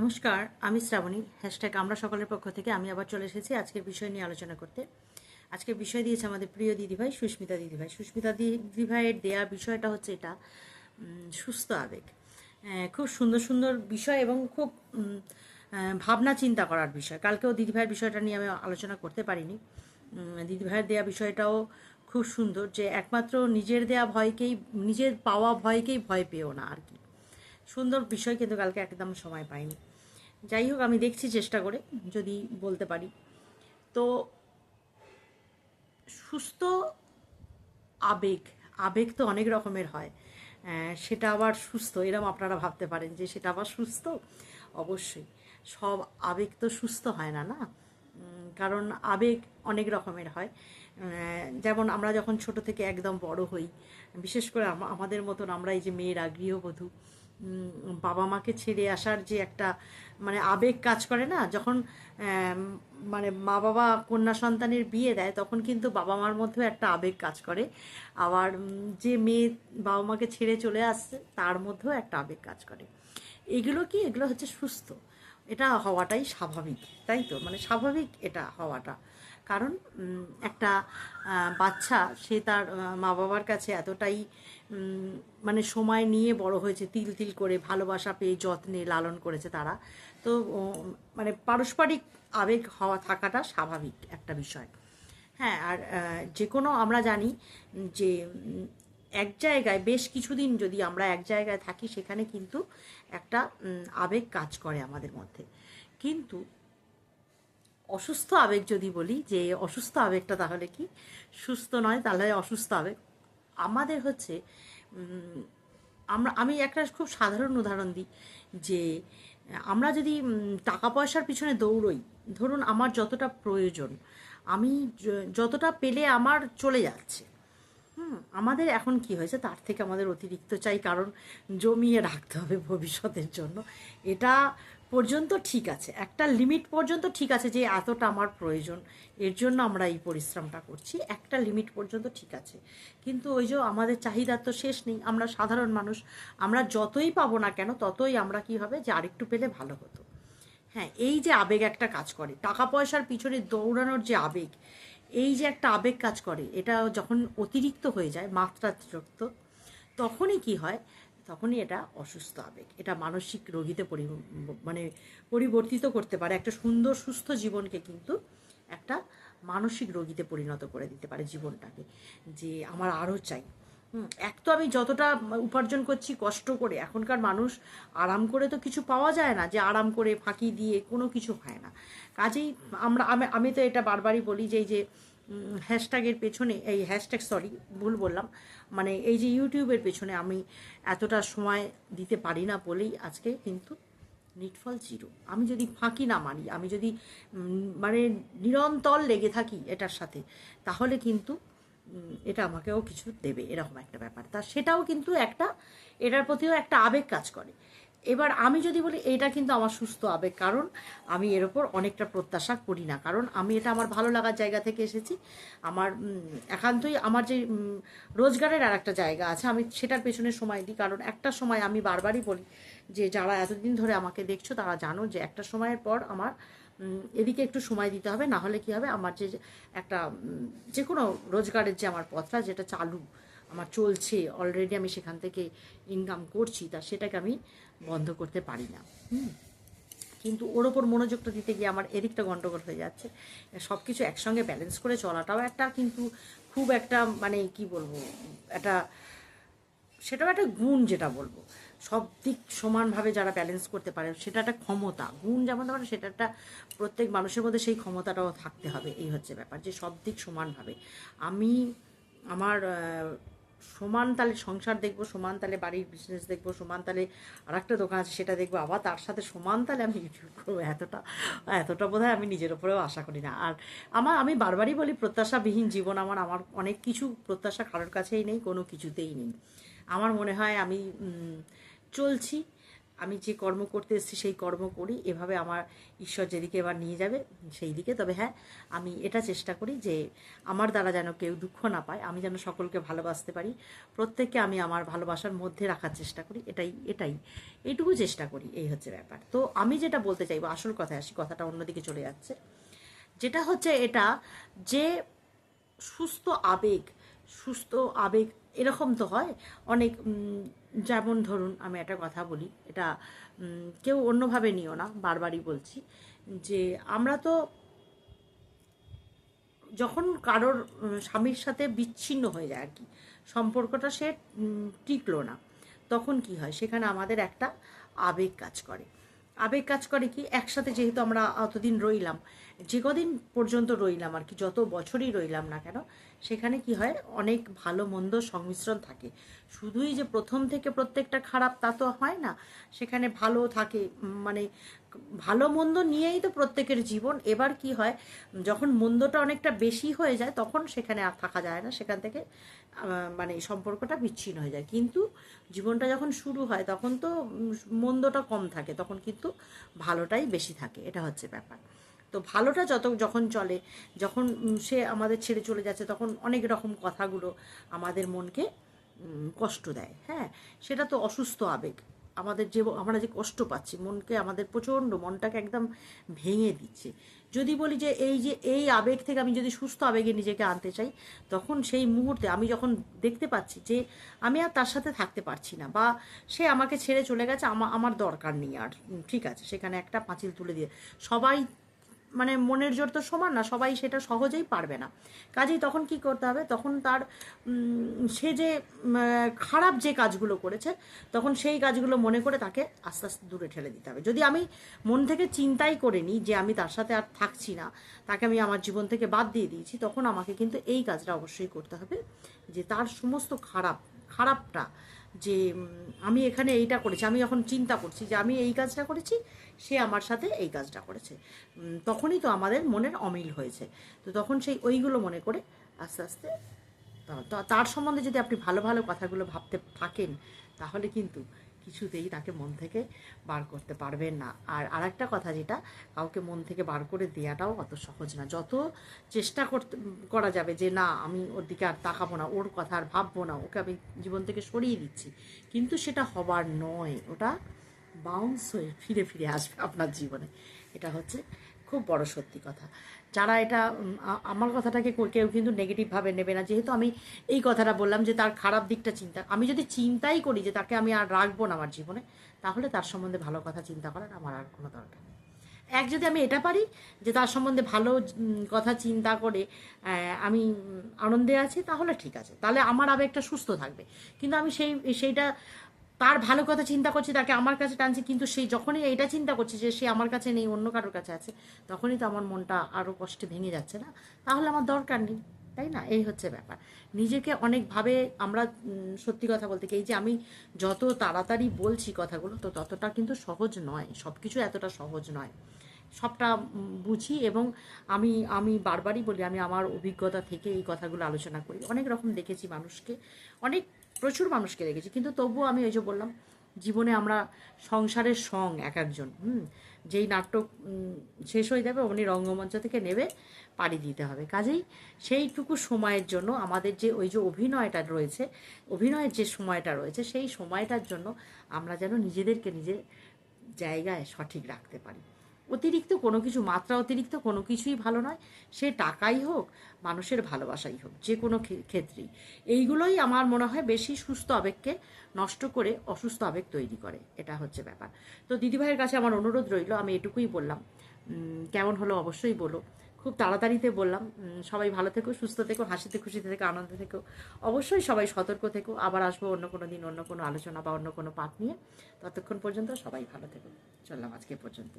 নমস্কার, আমি শ্রাবণী। হ্যাশট্যাগ আমরা সকলের পক্ষ থেকে আমি আবার চলে এসেছি আজকের বিষয় নিয়ে আলোচনা করতে। আজকের বিষয় দিয়েছে আমাদের প্রিয় দিদিভাই সুস্মিতা দিদিভাই। সুস্মিতা দিদিভাইয়ের দেয়া বিষয়টা হচ্ছে এটা সুস্থ আবেগ। খুব সুন্দর সুন্দর বিষয় এবং খুব ভাবনা চিন্তা করার বিষয়। কালকেও দিদিভাইয়ের বিষয়টা নিয়ে আমি আলোচনা করতে পারিনি। দিদিভাইয়ের দেয়া বিষয়টাও খুব সুন্দর যে একমাত্র নিজের দেয়া ভয়কেই, নিজের পাওয়া ভয়কেই ভয় পেও না আর কি। সুন্দর বিষয় কিন্তু কালকে একদম সময় পাইনি। যাই হোক, আমি দেখছি চেষ্টা করে, যদি বলতে পারি। তো সুস্থ আবেগ আবেগ তো অনেক রকমের হয়। সেটা আবার সুস্থ, এরম আপনারা ভাবতে পারেন যে সেটা আবার সুস্থ? অবশ্যই। সব আবেগ তো সুস্থ হয় না না? কারণ আবেগ অনেক রকমের হয়। যেমন আমরা যখন ছোট থেকে একদম বড় হই, বিশেষ করে আমাদের মতন আমরা এই যে মেয়েরা, গৃহবধূ বাবা মাকে ছেড়ে আসার যে একটা মানে আবেগ কাজ করে না? যখন মানে মা বাবা কন্যা সন্তানের বিয়ে দেয়, তখন কিন্তু বাবা মার মধ্যেও একটা আবেগ কাজ করে। আবার যে মেয়ে বাবা মাকে ছেড়ে চলে আসছে, তার মধ্যেও একটা আবেগ কাজ করে। এগুলো কি? এগুলো হচ্ছে সুস্থ। এটা হওয়াটাই স্বাভাবিক, তাই তো? মানে স্বাভাবিক এটা হওয়াটা। কারণ একটা বাচ্চা, সে তার মা বাবার কাছে এতটাই মানে সময় নিয়ে বড় হয়েছে, তিল তিল করে ভালোবাসা পেয়ে যত্নে লালন করেছে তারা। তো মানে পারস্পরিক আবেগ হওয়া থাকাটা স্বাভাবিক একটা বিষয়। হ্যাঁ আর যে কোনো আমরা জানি যে এক জায়গায় বেশ কিছুদিন যদি আমরা এক জায়গায় থাকি, সেখানে কিন্তু একটা আবেগ কাজ করে আমাদের মধ্যে। কিন্তু অসুস্থ আবেগ যদি বলি, যে অসুস্থ আবেগটা তাহলে কি? সুস্থ নয়, তাহলে অসুস্থ আবেগ। আমাদের হচ্ছে আমরা, আমি একটা খুব সাধারণ উদাহরণ দিই, যে, আমরা যদি টাকা পয়সার পিছনে দৌড়ই, ধরুন আমার যতটা প্রয়োজন, আমি যতটা পেলে আমার চলে যাচ্ছে, হুম, আমাদের এখন কি হয়েছে? তার থেকে আমাদের অতিরিক্ত চাই, কারণ জমিয়ে রাখতে হবে ভবিষ্যতের জন্য। এটা পর্যন্ত ঠিক আছে। একটা লিমিট পর্যন্ত ঠিক আছে যে এতটা আমার প্রয়োজন। এর জন্য আমরা এই পরিশ্রমটা করছি। একটা লিমিট পর্যন্ত ঠিক আছে। কিন্তু ওই যে আমাদের চাহিদা তো শেষ নেই। আমরা সাধারণ মানুষ। আমরা যতই পাবো না কেন ততই আমরা কি হবে? যে আরেকটু পেলে ভালো হতো। হ্যাঁ এই যে আবেগ একটা কাজ করে। টাকা পয়সার পিছনে দৌড়ানোর যে আবেগ, এই যে একটা আবেগ কাজ করে, এটা যখন অতিরিক্ত হয়ে যায়, মাত্রাতিরিক্ত, তখনই কি হয়? তখনই এটা অসুস্থ আবেগ। এটা মানসিক রোগীতে পরি মানে পরিবর্তিত করতে পারে। একটা সুন্দর, সুস্থ জীবনকে কিন্তু একটা মানসিক রোগীতে পরিণত করে দিতে পারে জীবনটাকে। যে আমার আরও চাই। এক তো আমি যতটা উপার্জন করছি কষ্ট করে, এখনকার মানুষ আরাম করে তো কিছু পাওয়া যায় না, যে আরাম করে ফাঁকি দিয়ে কোনো কিছু হয় না। কাজেই আমরা আমি আমি তো এটা বারবারই বলি যে এই যে হ্যাশট্যাগের পেছনে, এই হ্যাশট্যাগ সরি ভুল বললাম মানে এই যে ইউটিউবের পেছনে আমি এতটা সময় দিতে পারি না বলেই আজকে কিন্তু নিটফল জিরো আমি যদি ফাঁকি না মারি আমি যদি মানে নিরন্তর লেগে থাকি এটার সাথে, তাহলে কিন্তু এটা আমাকেও কিছু দেবে, এরকম একটা ব্যাপার। তা সেটাও কিন্তু একটা, এটার প্রতিও একটা আবেগ কাজ করে। এবার আমি যদি বলি এটা কিন্তু আমার সুস্থ আবেগ, কারণ আমি এর ওপর অনেকটা প্রত্যাশা করি না। কারণ আমি এটা আমার ভালো লাগার জায়গা থেকে এসেছি। আমার একান্তই আমার যে রোজগারের আর একটা জায়গা আছে, আমি সেটার পেছনে সময় দিই। কারণ একটা সময় আমি বারবারই বলি যে, যারা এতদিন ধরে আমাকে দেখছ, তারা জানো যে, একটা সময়ের পর আমার এদিকে একটু সময় দিতে হবে। না হলে কি হবে? আমার যে একটা যে কোনো রোজগারের যে আমার পথটা, যেটা চালু আমার চলছে অলরেডি আমি সেখান থেকে ইনকাম করছি, তা সেটাকে আমি বন্ধ করতে পারি না। হুম। কিন্তু ওর ওপর মনোযোগটা দিতে গিয়ে আমার এদিকটা গন্ডগোল হয়ে যাচ্ছে। সব কিছু একসঙ্গে ব্যালেন্স করে চলাটাও একটা কিন্তু খুব একটা মানে কি বলব, একটা সেটাও একটা গুণ যেটা বলব। সব দিক সমানভাবে যারা ব্যালেন্স করতে পারে, সেটা একটা ক্ষমতা। গুণ যেমন তেমন সেটা একটা প্রত্যেক মানুষের মধ্যে সেই ক্ষমতাটাও থাকতে হবে। এই হচ্ছে ব্যাপার যে সব দিক সমানভাবে। আমি আমার সমান তালে সংসার দেখব, সমান তালে বাড়ির বিজনেস দেখব, সমান তালে আর একটা দোকান আছে, সেটা দেখব। আবার তার সাথে সমান তালে আমি ইউটিউব করব। এতটা এতটা বোধ আমি নিজের ওপরেও আশা করি না। আর আমার, আমি বারবারই বলি, প্রত্যাশাবিহীন জীবন আমার আমার অনেক কিছু প্রত্যাশা কারোর কাছেই নেই, কোনো কিছুতেই নেই। আমার মনে হয় আমি চলছি। আমি যে কর্ম করতে এসেছি, সেই কর্ম করি। এভাবে আমার ঈশ্বর যেদিকে এবার নিয়ে যাবে সেই দিকে তবে হ্যাঁ আমি এটা চেষ্টা করি যে আমার দ্বারা যেন কেউ দুঃখ না পায়, আমি যেন সকলকে ভালোবাসতে পারি। প্রত্যেককে আমি আমার ভালোবাসার মধ্যে রাখার চেষ্টা করি, এটাই এটাই। এইটুকু চেষ্টা করি, এই হচ্ছে ব্যাপার। তো আমি যেটা বলতে চাইব, আসল কথায় আসি, কথাটা অন্যদিকে চলে যাচ্ছে। যেটা হচ্ছে এটা যে সুস্থ আবেগ সুস্থ আবেগ এরকম তো হয়। অনেক যেমন ধরুন আমি একটা কথা বলি, এটা কেউ অন্যভাবে নিও না, বারবারই বলছি, যে আমরা তো যখন কারোর স্বামীর সাথে বিচ্ছিন্ন হয়ে যায় আর কি, সম্পর্কটা সে টিকলো না, তখন কি হয়? সেখানে আমাদের একটা আবেগ কাজ করে। আবেগ কাজ করে কি? একসাথে যেহেতু আমরা অতদিন রইলাম, যে কদিন পর্যন্ত রইলাম আর কি, যত বছরই রইলাম না কেন, সেখানে কি হয়? অনেক ভালো মন্দ সংমিশ্রণ থাকে। শুধুই যে প্রথম থেকে প্রত্যেকটা খারাপ তা তো হয় না। সেখানে ভালো থাকে মানে ভালো মন্দ নিয়েই তো প্রত্যেকের জীবন। এবার কি হয়, যখন মন্দটা অনেকটা বেশি হয়ে যায়, তখন সেখানে আর থাকা যায় না। সেখান থেকে মানে সম্পর্কটা বিচ্ছিন্ন হয়ে যায়। কিন্তু জীবনটা যখন শুরু হয়, তখন তো মন্দটা কম থাকে। তখন কিন্তু ভালোটাই বেশি থাকে। এটা হচ্ছে ব্যাপার। তো ভালোটা যত, যখন চলে, যখন সে আমাদের ছেড়ে চলে যাচ্ছে, তখন অনেক রকম কথাগুলো আমাদের মনকে কষ্ট দেয়। হ্যাঁ? সেটা তো অসুস্থ আবেগ। আমাদের যে আমরা যে কষ্ট পাচ্ছি, মনকে আমাদের প্রচণ্ড মনটাকে একদম ভেঙে দিচ্ছে। যদি বলি যে এই যে এই আবেগ থেকে আমি যদি সুস্থ আবেগে নিজেকে আনতে চাই, তখন সেই মুহূর্তে আমি যখন দেখতে পাচ্ছি যে আমি আর তার সাথে থাকতে পারছি না বা সে আমাকে ছেড়ে চলে গেছে, আমা, আমার দরকার নেই আর ঠিক আছে, সেখানে একটা পাঁচিল তুলে দিয়ে। সবাই মানে মনের জোর তো সমান না, সবাই সেটা সহজেই পারবে না। কাজেই তখন কি করতে হবে? তখন তার সে যে খারাপ যে কাজগুলো করেছে, তখন সেই কাজগুলো মনে করে তাকে আস্তে আস্তে দূরে ঠেলে দিতে হবে। যদি আমি মন থেকে চিন্তাই করে নিই যে আমি তার সাথে আর থাকছি না, তাকে আমি আমার জীবন থেকে বাদ দিয়ে দিয়েছি, তখন আমাকে কিন্তু এই কাজটা অবশ্যই করতে হবে যে তার সমস্ত খারাপ, খারাপটা যে আমি এখানে এইটা করেছি, আমি যখন চিন্তা করছি যে আমি এই কাজটা করেছি, সে আমার সাথে এই কাজটা করেছে। তখনই তো আমাদের মনের অমিল হয়েছে। তো তখন সেই ওইগুলো মনে করে আস্তে আস্তে তার সম্বন্ধে যদি আপনি ভালো ভালো কথাগুলো ভাবতে থাকেন, তাহলে কিন্তু কিছুতেই তাকে মন থেকে বার করতে পারবেন না। আর আরেকটা কথা যেটা, কাউকে মন থেকে বার করে দেওয়াটাও অত সহজ না। যত চেষ্টা করতে, করা যাবে যে, না, আমি ওর দিকে আর তাকাবো না, ওর কথা আর ভাববো না, ওকে আমি জীবন থেকে সরিয়ে দিচ্ছি। কিন্তু সেটা হবার নয়। ওটা বাউন্স হয়ে ফিরে ফিরে আসবে আপনার জীবনে। এটা হচ্ছে খুব বড় সত্যি কথা। যারা এটা আমার কথাটাকে কেউ কিন্তু নেগেটিভভাবে নেবে না। যেহেতু আমি এই কথাটা বললাম যে তার খারাপ দিকটা চিন্তা, আমি যদি চিন্তাই করি যে তাকে আমি আর রাখব না আমার জীবনে, তাহলে তার সম্বন্ধে ভালো কথা চিন্তা করার আমার আর কোনো দরকার নেই। এক যদি আমি এটা পারি যে তার সম্বন্ধে ভালো কথা চিন্তা করে আমি আনন্দে আছি, তাহলে ঠিক আছে। তাহলে আমার আবেগটা সুস্থ থাকবে। কিন্তু আমি সেই, সেইটা তার ভালো কথা চিন্তা করছি তাকে আমার কাছে টানছি, কিন্তু সেই যখনই এটা চিন্তা করছে যে সে আমার কাছে নেই, অন্য কারোর কাছে আছে, তখনই তো আমার মনটা আরও কষ্টে ভেঙে যাচ্ছে না? তাহলে আমার দরকার নেই, তাই না? এই হচ্ছে ব্যাপার। নিজেকে অনেকভাবে আমরা সত্যি কথা বলতে এই যে আমি যত তাড়াতাড়ি বলছি কথাগুলো, তো ততটা কিন্তু সহজ নয় সব কিছু এতটা সহজ নয়। সবটা বুঝি এবং আমি আমি বারবারই বলি, আমি আমার অভিজ্ঞতা থেকে এই কথাগুলো আলোচনা করি। অনেক রকম দেখেছি মানুষকে, অনেক প্রচুর মানুষকে দেখেছি, কিন্তু তবুও আমি ওই যে বললাম, জীবনে আমরা সংসারের সং এক একজন, হুম? যেই নাটক শেষ হয়ে যাবে অমনি রঙ্গমঞ্চ থেকে নেবে, পাড়ি দিতে হবে। কাজেই সেইটুকু সময়ের জন্য আমাদের যে ওই যে অভিনয়টা রয়েছে, অভিনয়ের যে সময়টা রয়েছে, সেই সময়টার জন্য আমরা যেন নিজেদেরকে নিজের জায়গায় সঠিক রাখতে পারি। অতিরিক্ত কোনো কিছু মাত্রা অতিরিক্ত কোনো কিছুই ভালো নয়। সে টাকাই হোক, মানুষের ভালোবাসাই হোক, যে কোনো ক্ষেত্রেই। এইগুলোই আমার মনে হয় বেশি সুস্থ আবেগকে নষ্ট করে অসুস্থ আবেগ তৈরি করে। এটা হচ্ছে ব্যাপার। তো দিদিভাইয়ের কাছে আমার অনুরোধ রইল, আমি এটুকুই বললাম। কেমন হলো অবশ্যই বলো। খুব তাড়াতাড়িতে বললাম। সবাই ভালো থেকো, সুস্থ থেকো, হাসিতে খুশিতে থেকো, আনন্দে থেকো। অবশ্যই সবাই সতর্ক থেকো। আবার আসব অন্য কোনো দিন, অন্য কোনো আলোচনা বা অন্য কোনো পাঠ নিয়ে। ততক্ষণ পর্যন্ত সবাই ভালো থেকো। চললাম আজকে পর্যন্ত